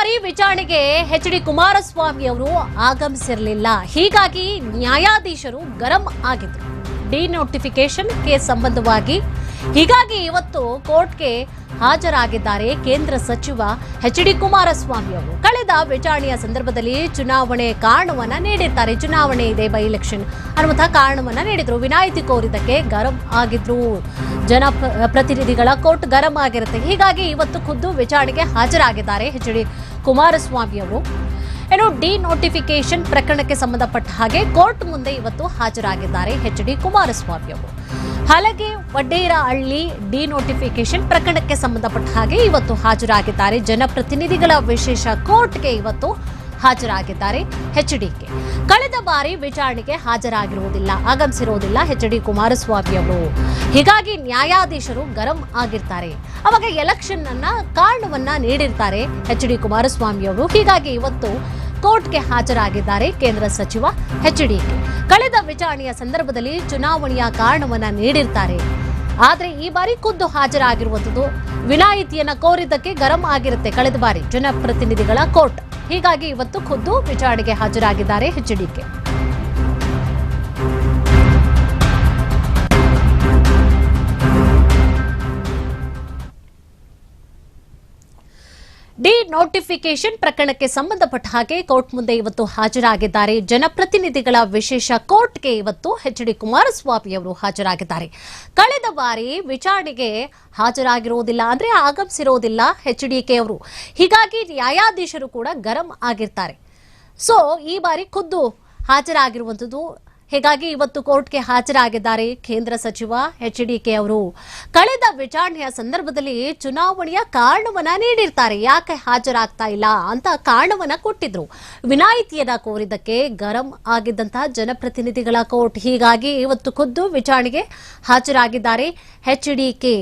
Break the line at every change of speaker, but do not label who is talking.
ಬಾರಿ ವಿಚಾರಣೆಗೆ H D Kumaraswamy ಅವರು ಆಗಮಿಸಿರಲಿಲ್ಲ. ಹೀಗಾಗಿ ನ್ಯಾಯಾಧೀಶರು ಗರಂ ಆಗಿದ್ರು. ಡಿನೋಟಿಫಿಕೇಶನ್ ಕೇಸ್ ಸಂಬಂಧವಾಗಿ ಹೀಗಾಗಿ ಇವತ್ತು ಕೋರ್ಟ್ಗೆ ಹಾಜರಾಗಿದ್ದಾರೆ ಕೇಂದ್ರ ಸಚಿವ ಎಚ್ ಡಿ ಕುಮಾರಸ್ವಾಮಿ ಅವರು. ಕಳೆದ ವಿಚಾರಣೆಯ ಸಂದರ್ಭದಲ್ಲಿ ಚುನಾವಣೆ ಕಾರಣವನ್ನ ನೀಡಿದ್ದಾರೆ. ಚುನಾವಣೆ ಇದೆ ಬೈ ಎಲೆಕ್ಷನ್. ಅನ್ನುವಂತಹ ಕಾರಣವನ್ನ ನೀಡಿದ್ರು. ವಿನಾಯಿತಿ ಕೋರಿದ್ದಕ್ಕೆ ಗರಂ ಆಗಿದ್ರು. ಜನ ಪ್ರತಿನಿಧಿಗಳ ಕೋರ್ಟ್ ಗರಂ ಆಗಿರುತ್ತೆ. ಹೀಗಾಗಿ ಇವತ್ತು ಖುದ್ದು ವಿಚಾರಣೆಗೆ ಹಾಜರಾಗಿದ್ದಾರೆ ಎಚ್ ಡಿ ಕುಮಾರಸ್ವಾಮಿ ಅವರು. ಏನು ಡಿ ನೋಟಿಫಿಕೇಶನ್ ಪ್ರಕರಣಕ್ಕೆ ಸಂಬಂಧಪಟ್ಟ ಹಾಗೆ ಕೋರ್ಟ್ ಮುಂದೆ ಇವತ್ತು ಹಾಜರಾಗಿದ್ದಾರೆ ಎಚ್ ಡಿ ಕುಮಾರಸ್ವಾಮಿ ಅವರು. ಹಲಗೆ ವಡ್ಡೇರಹಳ್ಳಿ ಡಿ ನೋಟಿಫಿಕೇಶನ್ ಪ್ರಕರಣಕ್ಕೆ ಸಂಬಂಧಪಟ್ಟ ಹಾಗೆ ಇವತ್ತು ಹಾಜರಾಗಿದ್ದಾರೆ. ಜನಪ್ರತಿನಿಧಿಗಳ ವಿಶೇಷ ಕೋರ್ಟ್ಗೆ ಇವತ್ತು ಹಾಜರಾಗಿದ್ದಾರೆ. ಎಚ್ ಡಿಕೆ ಕಳೆದ ಬಾರಿ ವಿಚಾರಣೆಗೆ ಹಾಜರಾಗಿರುವುದಿಲ್ಲ. ಆಗಮಿಸಿರುವುದಿಲ್ಲ ಎಚ್ ಕುಮಾರಸ್ವಾಮಿ ಅವರು. ಹೀಗಾಗಿ ನ್ಯಾಯಾಧೀಶರು ಗರಂ ಆಗಿರ್ತಾರೆ. ಅವಾಗ ಎಲೆಕ್ಷನ್ ಅನ್ನ ಕಾರಣವನ್ನ ನೀಡಿರ್ತಾರೆ ಎಚ್ ಡಿ ಕುಮಾರಸ್ವಾಮಿ ಅವರು. ಹೀಗಾಗಿ ಇವತ್ತು ಕೋರ್ಟ್ಗೆ ಹಾಜರಾಗಿದ್ದಾರೆ ಕೇಂದ್ರ ಸಚಿವ ಎಚ್ ಕಳೆದ ವಿಚಾರಣೆಯ ಸಂದರ್ಭದಲ್ಲಿ ಚುನಾವಣೆಯ ಕಾರಣವನ್ನ ನೀಡಿರ್ತಾರೆ. ಆದ್ರೆ ಈ ಬಾರಿ ಖುದ್ದು ಹಾಜರಾಗಿರುವಂಥದ್ದು ವಿನಾಯಿತಿಯನ್ನ ಕೋರಿದ್ದಕ್ಕೆ ಗರಂ ಆಗಿರುತ್ತೆ. ಕಳೆದ ಬಾರಿ ಜನಪ್ರತಿನಿಧಿಗಳ ಕೋರ್ಟ್. ಹೀಗಾಗಿ ಇವತ್ತು ಖುದ್ದು ವಿಚಾರಣೆಗೆ ಹಾಜರಾಗಿದ್ದಾರೆ H D K D notification ಪ್ರಕರಣಕ್ಕೆ ಸಂಬಂಧಪಟ್ಟ ಹಾಗೆ ಕೋರ್ಟ್ ಮುಂದೆ ಇವತ್ತು ಹಾಜರಾಗಿದ್ದಾರೆ. ಜನಪ್ರತಿನಿಧಿಗಳ ವಿಶೇಷ ಕೋರ್ಟ್ಗೆ ಇವತ್ತು ಎಚ್ ಡಿ ಕುಮಾರಸ್ವಾಮಿ ಅವರು ಹಾಜರಾಗಿದ್ದಾರೆ. ಕಳೆದ ಬಾರಿ ವಿಚಾರಣೆಗೆ ಹಾಜರಾಗಿರುವುದಿಲ್ಲ ಅಂದ್ರೆ ಆಗಮಿಸಿರುವುದಿಲ್ಲ ಎಚ್ ಅವರು. ಹೀಗಾಗಿ ನ್ಯಾಯಾಧೀಶರು ಕೂಡ ಗರಂ ಆಗಿರ್ತಾರೆ. ಸೊ ಈ ಬಾರಿ ಖುದ್ದು ಹಾಜರಾಗಿರುವಂಥದ್ದು ಹೀಗಾಗಿ ಇವತ್ತು ಕೋರ್ಟ್ಗೆ ಹಾಜರಾಗಿದ್ದಾರೆ ಕೇಂದ್ರ ಸಚಿವ ಎಚ್ ಡಿ ಕೆ ಅವರು. ಕಳೆದ ವಿಚಾರಣೆಯ ಸಂದರ್ಭದಲ್ಲಿ ಚುನಾವಣೆಯ ಕಾರಣವನ್ನ ನೀಡಿರ್ತಾರೆ. ಯಾಕೆ ಹಾಜರಾಗ್ತಾ ಇಲ್ಲ ಅಂತ ಕಾರಣವನ್ನ ಕೊಟ್ಟಿದ್ರು. ವಿನಾಯಿತಿಯನ್ನ ಕೋರಿದ್ದಕ್ಕೆ ಗರಂ ಆಗಿದ್ದಂತಹ ಜನಪ್ರತಿನಿಧಿಗಳ ಕೋರ್ಟ್ ಹೀಗಾಗಿ ಇವತ್ತು ಖುದ್ದು ವಿಚಾರಣೆಗೆ ಹಾಜರಾಗಿದ್ದಾರೆ ಎಚ್ ಡಿ ಕೆ.